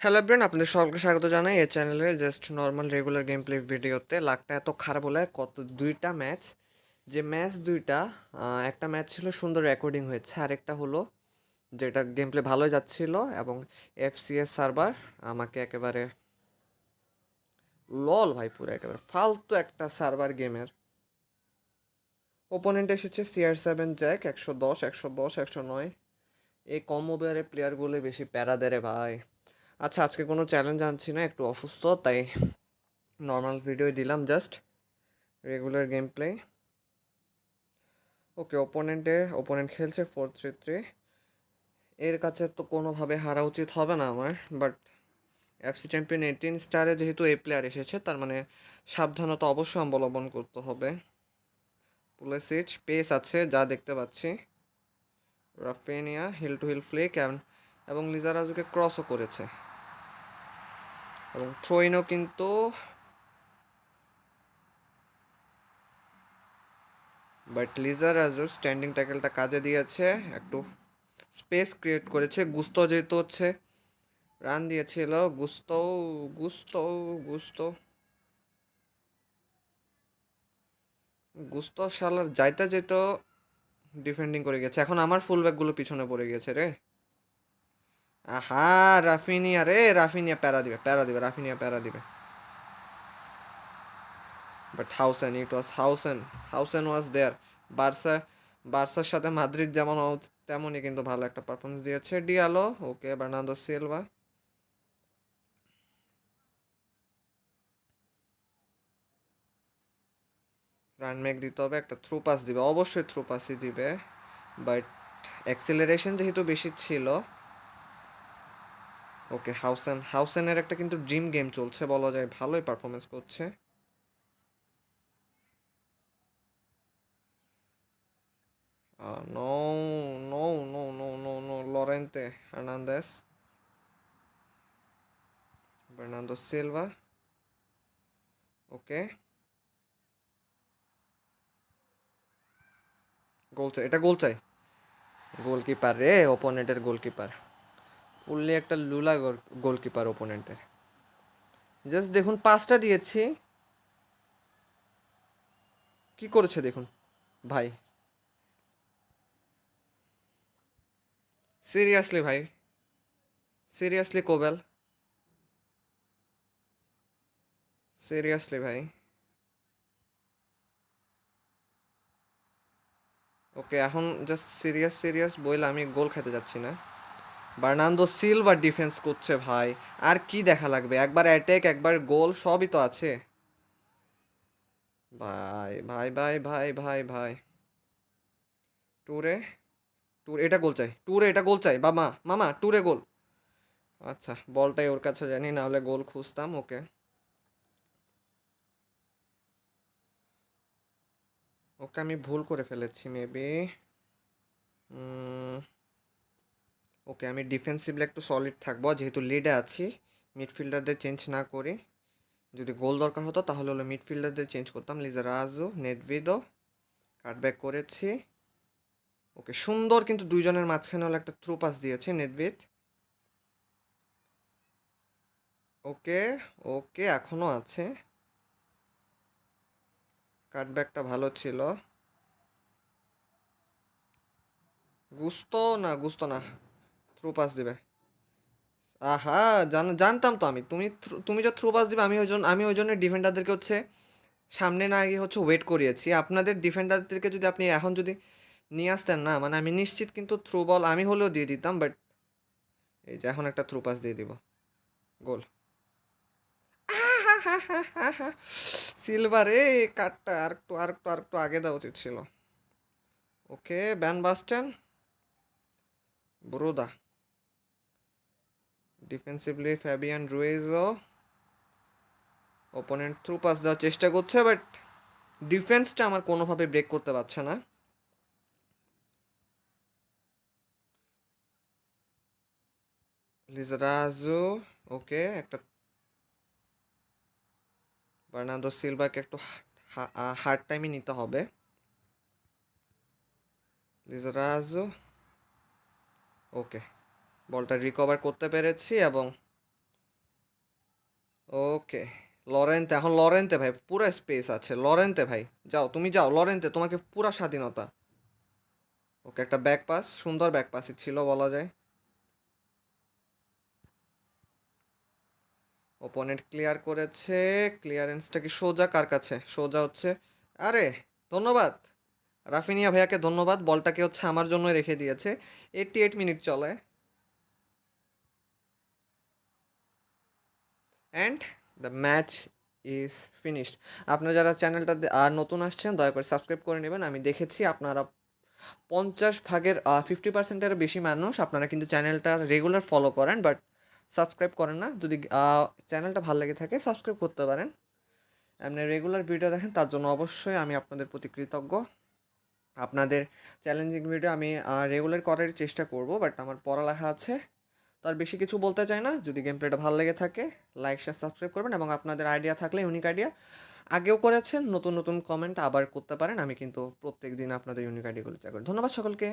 Hello brain আপনাদের সকলকে স্বাগত জানাই এই চ্যানেলে just normal regular game play ভিডিওতে লাকটা এত খারাপ হলে কত দুইটা ম্যাচ যে ম্যাচ দুইটা একটা ম্যাচ ছিল সুন্দর রেকর্ডিং হয়েছে, আরেকটা হলো যেটা গেম প্লে ভালোই যাচ্ছিল এবং এফসিএস সার্ভার আমাকে একেবারে লল ভাই, পুরো একেবারে ফালতু একটা সার্ভার গেমের ওপোনেন্ট এসেছে সিআর সেভেন জ্যাক একশো দশ একশো দশ, একশো নয়। এই কম ওভারের প্লেয়ারগুলো বেশি প্যারা দেয় রে ভাই। আচ্ছা আজকে কোনো চ্যালেঞ্জ আনছি না, একটু অসুস্থ, তাই নর্মাল ভিডিও দিলাম just regular game play okay ওপোনেন্টে opponent খেলছে ফোর থ্রি থ্রি এর কাছে তো কোনোভাবে হারা উচিত হবে না আমার বাট এফসি চ্যাম্পিয়ন এইটিন স্টারে যেহেতু এই প্লেয়ার এসেছে, তার মানে সাবধানতা অবশ্যই অবলম্বন করতে হবে। পুলিসিচ পেস আছে, যা দেখতে পাচ্ছি। Raphinha heel to heel flick এবং লিজারাজুকে ক্রসও করেছে। এবং থ্রোইনও কিন্তু বাট লিজার লিজারাজুর স্ট্যান্ডিং ট্যাকেলটা কাজে দিয়েছে। একটু স্পেস ক্রিয়েট করেছে। গুস্তো যেহেতু হচ্ছে রান দিয়েছিল। গুস্তো, গুস্ত গুস্ত। গুস্ত শালার যাইতে যেত ডিফেন্ডিং করে গেছে। এখন আমার ফুল ব্যাকগুলো পিছনে পড়ে গেছে রে। আহা, রাফিনিয়া রে, রাফিনিয়া প্যারা দিবে প্যারা দিবে, রাফিনিয়া প্যারা দিবে। But হাউসেন it was হাউসেন হাউসেন was there Barca, বার্সার সাথে মাদ্রিদ যেমন তেমনই কিন্তু ভালো একটা পারফরমেন্স দিয়েছে। Diallo okay Bernardo Silva run make দিতে হবে, একটা থ্রু পাস দিবে। অবশ্যই থ্রু পাসই দিবে। বাট অ্যাক্সিলারেশন যেহেতু বেশি ছিল ওকে হাউসেন হাউসেনের একটা কিন্তু ড্রিম গেম চলছে বলা যায় ভালোই পারফরমেন্স করছে no, no, no, no, no, no. Lorente Hernandez. Bernardo Silva. ওকে গোল চাই এটা গোল চাই গোলকিপার রে ওপোনেন্টের গোলকিপার ফুললি একটা লুলা গোলকিপার ওপোনেন্টের জাস্ট দেখুন, পাঁচটা দিয়েছি। কি করেছে দেখুন, ভাই? সিরিয়াসলি ভাই। Seriously Kobel. সিরিয়াসলি ভাই। ওকে এখন জাস্ট সিরিয়াস সিরিয়াস বইলে আমি গোল খেতে যাচ্ছি না। বার্নান্দো সিলভা ডিফেন্স করছে ভাই। আর কি দেখা লাগবে? একবার অ্যাটাক একবার গোল সবই তো আছে। ভাই ভাই ভাই ভাই ভাই ভাই। টুরে? ট্যুর এটা গোল চাই। ট্যুরে এটা গোল চাই। বাবা, মামা ট্যুরে গোল আচ্ছা বলটাই ওর কাছে জানি না হলে গোল খুঁজতাম, ওকে। ওকে আমি ভুল করে ফেলেছি মেবি ওকে, আমি ডিফেন্সিভলি একটু সলিড থাকব, যেহেতু লিডে আছি মিডফিল্ডারদের চেঞ্জ না করি। যদি গোল দরকার হতো, তাহলে হলো মিডফিল্ডারদের চেঞ্জ করতাম। লিজারাজু নেটভিদো কাটব্যাক করেছি। ওকে, সুন্দর কিন্তু দুইজনের মাঝখানে হলো একটা থ্রু পাস দিয়েছে নেটভিদ ওকে ওকে, এখনও আছে। কাটব্যাকটা ভালো ছিল। গুস্তো না গুস্তো না। থ্রু পাস দিবে। আহা, জান, জানতাম তো আমি। তুমি তুমি যে থ্রু পাস দিবে, আমি ওই জন্য আমি ওই জন্য ডিফেন্ডারদেরকে হচ্ছে সামনে না গিয়ে হচ্ছে ওয়েট করিয়েছি। আপনাদের ডিফেন্ডারদেরকে যদি আপনি এখন যদি নিয়ে আসতেন না মানে আমি নিশ্চিত কিন্তু থ্রু বল আমি হলেও দিয়ে দিতাম বাট এই যে এখন একটা থ্রু পাস দিয়ে দিব। গোল। সিলভার, এ কাটটা আর একটু আর একটু আর একটু আগে দেওয়া উচিত ছিল। Okay, van Basten. ব্রোদা। Defensively Fabian রুয়েজো ওপোনেন্ট থ্রু পাস দেওয়ার চেষ্টা করছে বাট ডিফেন্সটা আমার কোনোভাবে ব্রেক করতে পারছে না। লিজারাজু ওকে একটা বার্নার্দো সিলভাকে একটু হার্ড টাইমই নিতে হবে। লিজারাজু ওকে বলটা রিকভার করতে পেরেছি এবং ওকে। লরেন্তে, এখন লরেন্তে ভাই, পুরো স্পেস আছে। লরেন্তে ভাই, যাও, তুমি যাও, লরেন্তে, তোমাকে পুরা স্বাধীনতা। ওকে, একটা ব্যাক পাস সুন্দর ব্যাক পাসই ছিল বলা যায়। ওপোনেন্ট ক্লিয়ার করেছে। ক্লিয়ারেন্সটা কি সোজা? কার কাছে? সোজা হচ্ছে, আরে, ধন্যবাদ। রাফিনিয়া ভাইয়াকে ধন্যবাদ, বলটাকে হচ্ছে আমার জন্য রেখে দিয়েছে। এইটটি এইট মিনিট চলে। And the match is finished আপনারা যারা চ্যানেলটা আর নতুন আসছেন, দয়া করে সাবস্ক্রাইব করে নেবেন। আমি দেখেছি আপনারা পঞ্চাশ ভাগের ফিফটি পার্সেন্টের বেশি মানুষ আপনারা কিন্তু চ্যানেলটা রেগুলার ফলো করেন বাট সাবস্ক্রাইব করেন না। যদি চ্যানেলটা ভালো লেগে থাকে সাবস্ক্রাইব করতে পারেন। এমনি রেগুলার ভিডিও দেখেন, তার জন্য অবশ্যই আমি আপনাদের প্রতি কৃতজ্ঞ। আপনাদের চ্যালেঞ্জিং ভিডিও আমি রেগুলার করার চেষ্টা করব বাট আমার পড়ালেখা আছে। তো আর বেশি কিছু বলতে চাই না। যদি গেম প্লেটা ভালো লেগে থাকে লাইক শেয়ার সাবস্ক্রাইব করবেন এবং আপনাদের আইডিয়া থাকলে ইউনিক আইডিয়া আগেও করেছেন, নতুন নতুন কমেন্ট আবার করতে পারেন। আমি কিন্তু প্রত্যেক দিন আপনাদের ইউনিক আইডিয়াগুলো চেক করি। ধন্যবাদ সকলকে।